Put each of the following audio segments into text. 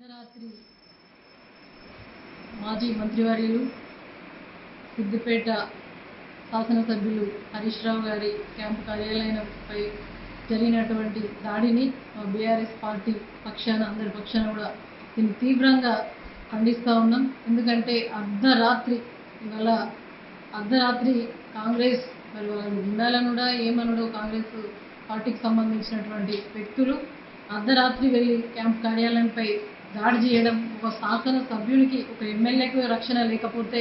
అర్ధరాత్రి మాజీ మంత్రివర్యులు సిద్దిపేట శాసనసభ్యులు హరీష్ రావు గారి క్యాంపు కార్యాలయంపై జరిగినటువంటి దాడిని బీఆర్ఎస్ పార్టీ పక్షాన అందరి పక్షాన కూడా దీన్ని తీవ్రంగా ఖండిస్తూ ఉన్నాం. ఎందుకంటే అర్ధరాత్రి ఇవాళ అర్ధరాత్రి కాంగ్రెస్ మరి వాళ్ళు ఉండాలనుడా ఏమనుడో కాంగ్రెస్ పార్టీకి సంబంధించినటువంటి వ్యక్తులు అర్ధరాత్రి వెళ్ళి క్యాంప్ కార్యాలయంపై దాడి చేయడం ఒక శాసన సభ్యునికి ఒక ఎమ్మెల్యేకి రక్షణ లేకపోతే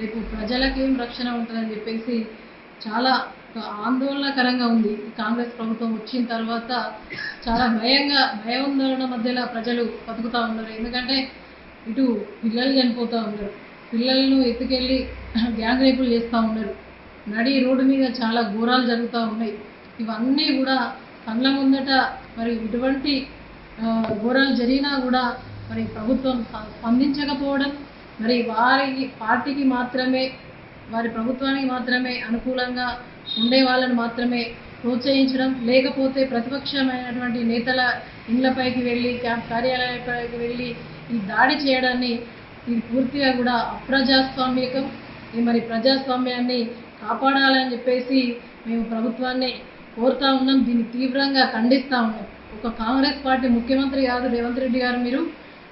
రేపు ప్రజలకు ఏం రక్షణ ఉంటుందని చెప్పేసి చాలా ఆందోళనకరంగా ఉంది. కాంగ్రెస్ ప్రభుత్వం వచ్చిన తర్వాత చాలా భయంగా భయాందోళన మధ్యలో ప్రజలు బతుకుతూ ఉన్నారు. ఎందుకంటే ఇటు పిల్లలు చనిపోతూ ఉన్నారు. పిల్లలను ఎత్తుకెళ్ళి గ్యాంగ్ రేపులు చేస్తూ ఉన్నారు. నడి రోడ్డు మీద చాలా ఘోరాలు జరుగుతూ ఉన్నాయి. ఇవన్నీ కూడా కళ్ళ ముందట మరి ఇటువంటి ఘోరాలు జరిగినా కూడా మరి ప్రభుత్వం స్పందించకపోవడం మరి వారి పార్టీకి మాత్రమే వారి ప్రభుత్వానికి మాత్రమే అనుకూలంగా ఉండే వాళ్ళని మాత్రమే ప్రోత్సహించడం లేకపోతే ప్రతిపక్షమైనటువంటి నేతల ఇళ్ళపైకి వెళ్ళి క్యాంప్ కార్యాలయాలపైకి వెళ్ళి ఈ దాడి చేయడాన్ని ఇది పూర్తిగా కూడా అప్రజాస్వామ్యకం. ఈ మరి ప్రజాస్వామ్యాన్ని కాపాడాలని చెప్పేసి మేము ప్రభుత్వాన్ని కోరుతా ఉన్నాం. దీన్ని తీవ్రంగా ఖండిస్తూ ఉన్నాం. ఒక కాంగ్రెస్ పార్టీ ముఖ్యమంత్రి కాదు రేవంత్ రెడ్డి గారు మీరు.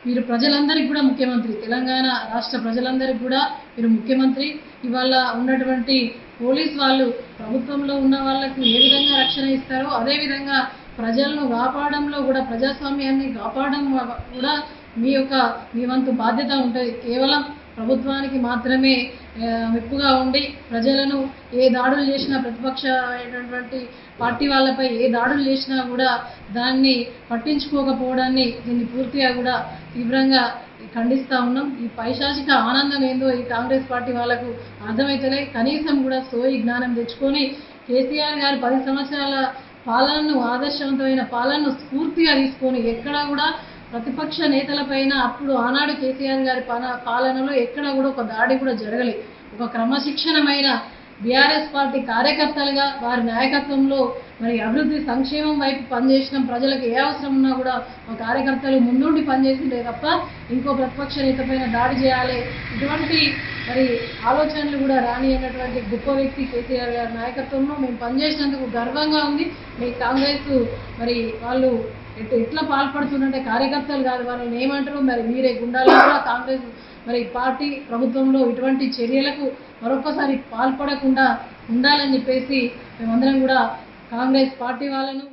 మీరు ప్రజలందరికీ కూడా ముఖ్యమంత్రి. తెలంగాణ రాష్ట్ర ప్రజలందరికీ కూడా మీరు ముఖ్యమంత్రి. ఇవాళ ఉన్నటువంటి పోలీస్ వాళ్ళు ప్రభుత్వంలో ఉన్న వాళ్ళకు ఏ విధంగా రక్షణ ఇస్తారో అదేవిధంగా ప్రజలను కాపాడంలో కూడా ప్రజాస్వామ్యాన్ని కాపాడడం కూడా మీ యొక్క మీ వంతు బాధ్యత ఉంటుంది. కేవలం ప్రభుత్వానికి మాత్రమే మెప్పుగా ఉండి ప్రజలను ఏ దాడులు చేసినా ప్రతిపక్షమైనటువంటి పార్టీ వాళ్ళపై ఏ దాడులు చేసినా కూడా దాన్ని పట్టించుకోకపోవడాన్ని దీన్ని పూర్తిగా కూడా తీవ్రంగా ఖండిస్తూ ఉన్నాం. ఈ పైశాచిక ఆనందం ఏందో ఈ కాంగ్రెస్ పార్టీ వాళ్ళకు అర్థమైతేనే కనీసం కూడా సోయి జ్ఞానం తెచ్చుకొని కేసీఆర్ గారు పది సంవత్సరాల పాలనను ఆదర్శవంతమైన పాలనను స్ఫూర్తిగా తీసుకొని ఎక్కడా కూడా ప్రతిపక్ష నేతలపైన అప్పుడు ఆనాడు కేసీఆర్ గారి పాలనలో ఎక్కడ కూడా ఒక దాడి కూడా జరగలేదు. ఒక క్రమశిక్షణమైన బీఆర్ఎస్ పార్టీ కార్యకర్తలుగా వారి నాయకత్వంలో మరి అభివృద్ధి సంక్షేమం వైపు పనిచేసిన ప్రజలకు ఏ అవసరం ఉన్నా కూడా మా కార్యకర్తలు ముందుండి పనిచేస్తుంటే తప్ప ఇంకో ప్రతిపక్ష నేత పైన దాడి చేయాలి. ఇటువంటి మరి ఆలోచనలు కూడా రాని అన్నటువంటి గొప్ప వ్యక్తి కేసీఆర్ గారి నాయకత్వంలో మేము పనిచేసినందుకు గర్వంగా ఉంది. మీ కాంగ్రెస్ మరి వాళ్ళు ఎట్లా పాల్పడుతుందంటే కార్యకర్తలు కాదు వాళ్ళని ఏమంటారు మరి మీరే గుండాలు కూడా కాంగ్రెస్ మరి పార్టీ ప్రభుత్వంలో ఇటువంటి చర్యలకు మరొకసారి పాల్పడకుండా ఉండాలని చెప్పేసి మేమందరం కూడా కాంగ్రెస్ పార్టీ వాళ్ళను